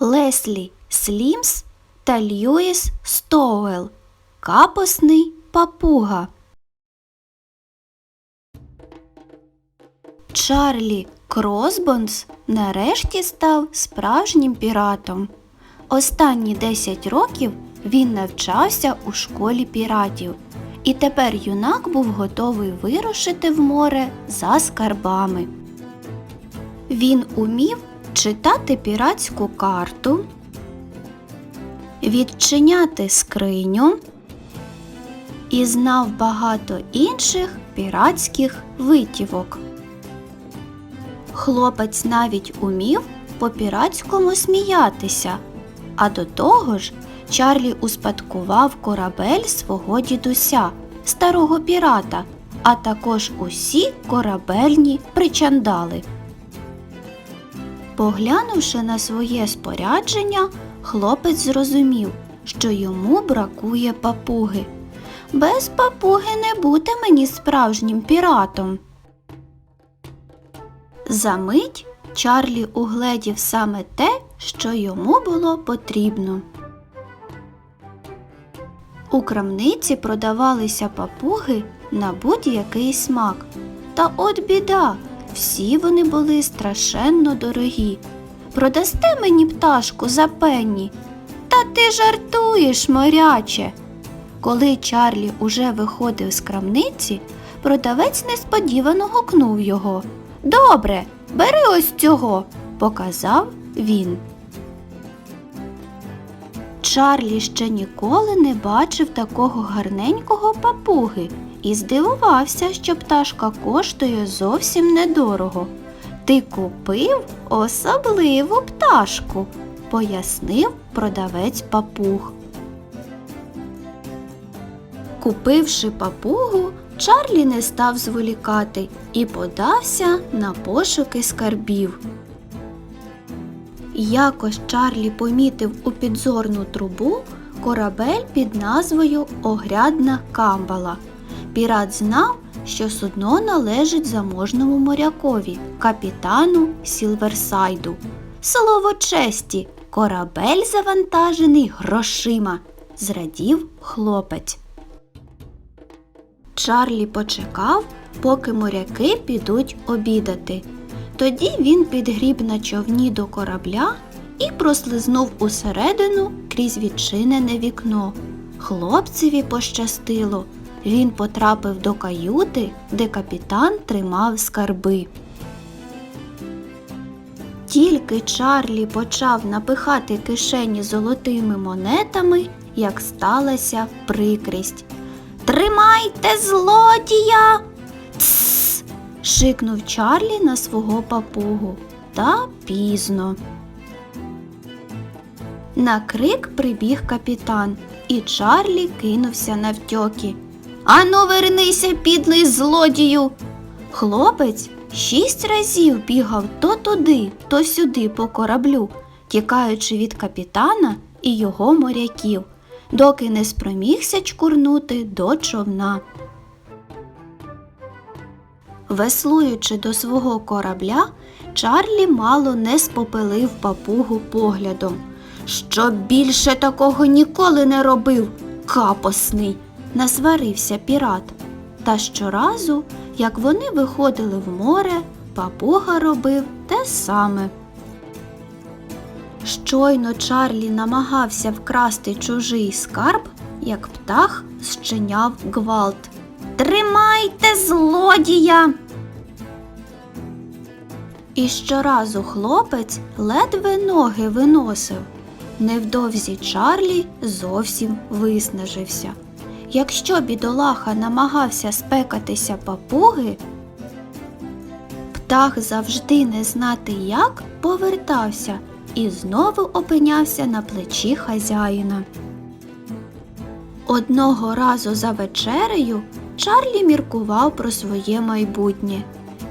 Леслі Слімс та Льюіс Стоуел. Капосний папуга. Чарлі Кросбонс нарешті став справжнім піратом. Останні 10 років він навчався у школі піратів, і тепер юнак був готовий вирушити в море за скарбами. Він умів читати піратську карту, відчиняти скриню і знав багато інших піратських витівок. Хлопець навіть умів по-піратському сміятися, а до того ж Чарлі успадкував корабель свого дідуся, старого пірата, а також усі корабельні причандали. Поглянувши на своє спорядження, хлопець зрозумів, що йому бракує папуги. Без папуги не бути мені справжнім піратом. Замить Чарлі угледів саме те, що йому було потрібно. У крамниці продавалися папуги на будь-який смак. Та от біда, всі вони були страшенно дорогі. Продасте мені пташку за пенні. Та ти жартуєш, моряче. Коли Чарлі уже виходив з крамниці, продавець несподівано гукнув його. Добре, бери ось цього, показав він. Чарлі ще ніколи не бачив такого гарненького папуги і здивувався, що пташка коштує зовсім недорого. Ти купив особливу пташку, пояснив продавець папуг. Купивши папугу, Чарлі не став зволікати і подався на пошуки скарбів. Якось Чарлі помітив у підзорну трубу корабель під назвою Огрядна Камбала. Пірат знав, що судно належить заможному морякові, капітану Сілверсайду. Слово честі, корабель завантажений грошима, зрадів хлопець. Чарлі почекав, поки моряки підуть обідати. Тоді він підгріб на човні до корабля і прослизнув усередину крізь відчинене вікно. Хлопцеві пощастило. Він потрапив до каюти, де капітан тримав скарби. Тільки Чарлі почав напихати кишені золотими монетами, як сталася прикрість. Тримайте злодія! Тсс! шикнув Чарлі на свого папугу. Та пізно. На крик прибіг капітан, і Чарлі кинувся навтьоки. Ану, вернися, підлий злодію. Хлопець шість разів бігав то туди, то сюди по кораблю, тікаючи від капітана і його моряків, доки не спромігся чкурнути до човна. Веслуючи до свого корабля, Чарлі мало не спопелив папугу поглядом. Щоб більше такого ніколи не робив, капосний, насварився пірат. Та щоразу, як вони виходили в море, папуга робив те саме. Щойно Чарлі намагався вкрасти чужий скарб, як птах зчиняв гвалт. Тримайте злодія! І щоразу хлопець ледве ноги виносив. Невдовзі Чарлі зовсім виснажився. Якщо бідолаха намагався спекатися папуги, птах завжди не знати як повертався і знову опинявся на плечі хазяїна. Одного разу за вечерею Чарлі міркував про своє майбутнє.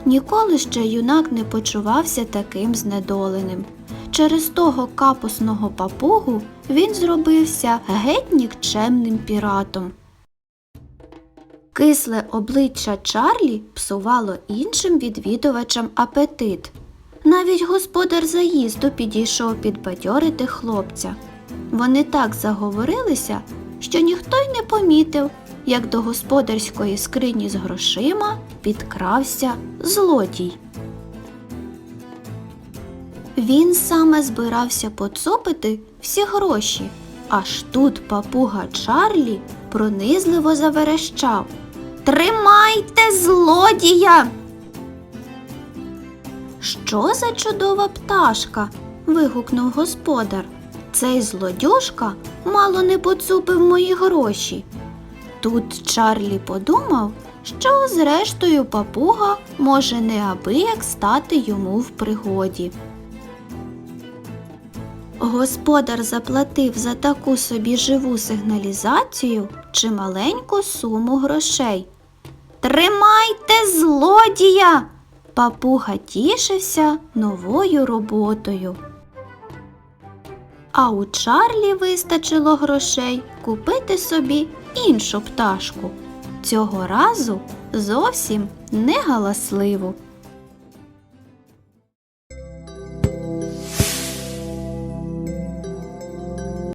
Ніколи ще юнак не почувався таким знедоленим. Через того капусного папугу він зробився геть нікчемним піратом. Кисле обличчя Чарлі псувало іншим відвідувачам апетит. Навіть господар заїзду підійшов підбадьорити хлопця. Вони так заговорилися, що ніхто й не помітив, як до господарської скрині з грошима підкрався злодій. Він саме збирався поцупити всі гроші, аж тут папуга Чарлі пронизливо заверещав. Тримайте злодія! Що за чудова пташка? вигукнув господар. Цей злодюжка мало не поцупив мої гроші. Тут Чарлі подумав, що зрештою папуга може неабияк стати йому в пригоді. Господар заплатив за таку собі живу сигналізацію чималеньку суму грошей. Тримайте злодія! Папуга тішився новою роботою. А у Чарлі вистачило грошей купити собі іншу пташку. Цього разу зовсім не галасливу.